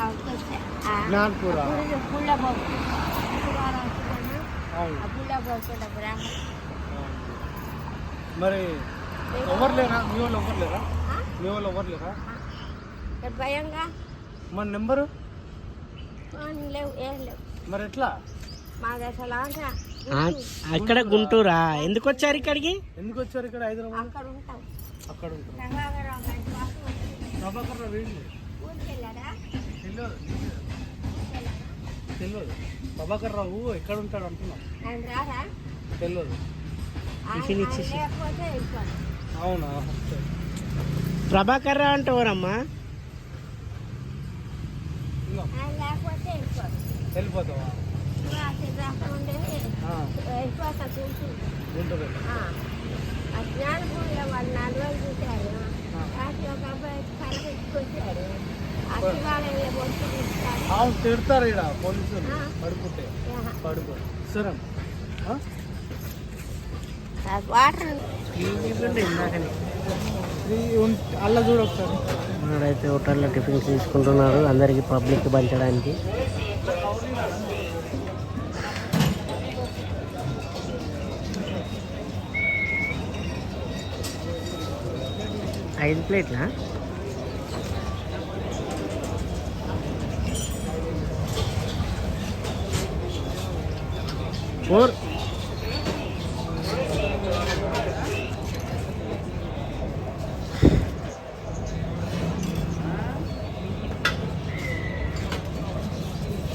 బ్రాహ్మణ. మరి ఎవరు? లేరా? మీ వాళ్ళు ఎవరు లేరా? మీ వాళ్ళు ఎవరు లేరా? భయంగా? మన నెంబరు? ఆ, లేవు ఏం లేవు. మరి ఎట్లా? అక్కడ గుంటూరా? ఎందుకు వచ్చారు ఇక్కడికి? ఎందుకు వచ్చారు ఇక్కడ హైదరాబాద్? అక్కడ ఉంటాం. అక్కడ ఉంటారు. తెలియదు ప్రభాకర్ రావు ఎక్కడ ఉంటాడు అంటున్నా తెలియదు లేకపోతే వెళ్ళిపోతాం అవునా? ప్రభాకర్ రావు అంటే ఎవరమ్మా వెళ్ళిపోతావా? గుంటూరు. ఆ. జ్ఞానపూర్లో వాళ్ళు అవును తిడతారు ఇక్కడ పోలీసులు. పడుకుంటే. పడుకో. సరే. అల్ల చూడు ఒకసారి. మనడైతే హోటల్లో టిఫిన్స్ తీసుకుంటున్నారు. అందరికి పబ్లిక్ పంచడానికి. ఐదు ప్లేట్లా? ఫోర్.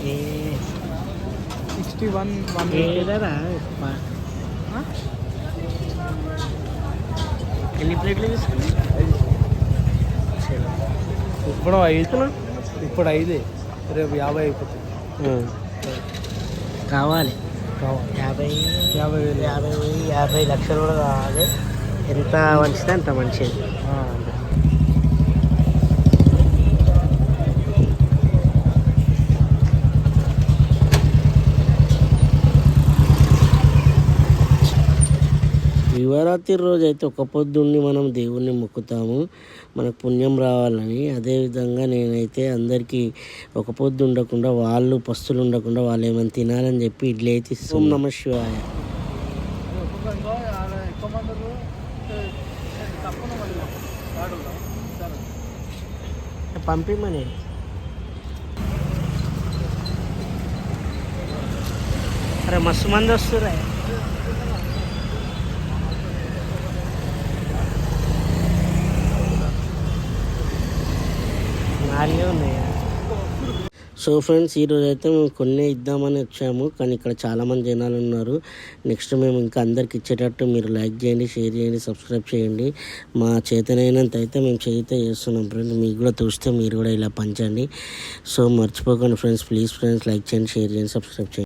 ఏ. సిక్స్టీ వన్ వన్ ఏదరా ఎన్ని ప్లేట్లు ఇప్పుడు ఐదు ఇప్పుడు ఐదే. రేపు యాభై అయిపోతుంది. కావాలి. యాభై యాభై వేలు. యాభై యాభై లక్షలు కూడా కావాలి. ఎంత మంచిది అంత మంచిది. శివరాత్రి రోజు అయితే ఒక పొద్దున్ని మనం దేవుణ్ణి మొక్కుతాము. మనకు పుణ్యం రావాలని. అదేవిధంగా నేనైతే అందరికీ ఒక పొద్దు ఉండకుండా వాళ్ళు పస్తులు ఉండకుండా వాళ్ళు ఏమైనా తినాలని చెప్పి ఇడ్లీ అయితే ఇస్తాం. నమ శివాయ. పంపిమని. అరే మస్తు మంది వస్తురా నాలుగే ఉన్నాయి? సో ఫ్రెండ్స్ ఈరోజు అయితే మేము కొన్ని ఇద్దామని వచ్చాము కానీ ఇక్కడ చాలామంది జనాలు ఉన్నారు. నెక్స్ట్ మేము ఇంకా అందరికి ఇచ్చేటట్టు మీరు లైక్ చేయండి షేర్ చేయండి సబ్స్క్రైబ్ చేయండి. మా చేతనైనంత అయితే మేము చేయితే చేస్తున్నాం ఫ్రెండ్స్. మీకు కూడా చూస్తే మీరు కూడా ఇలా పంచండి. సో మర్చిపోకండి ఫ్రెండ్స్ ప్లీజ్ ఫ్రెండ్స్ లైక్ చేయండి షేర్ చేయండి సబ్స్క్రైబ్ చేయండి.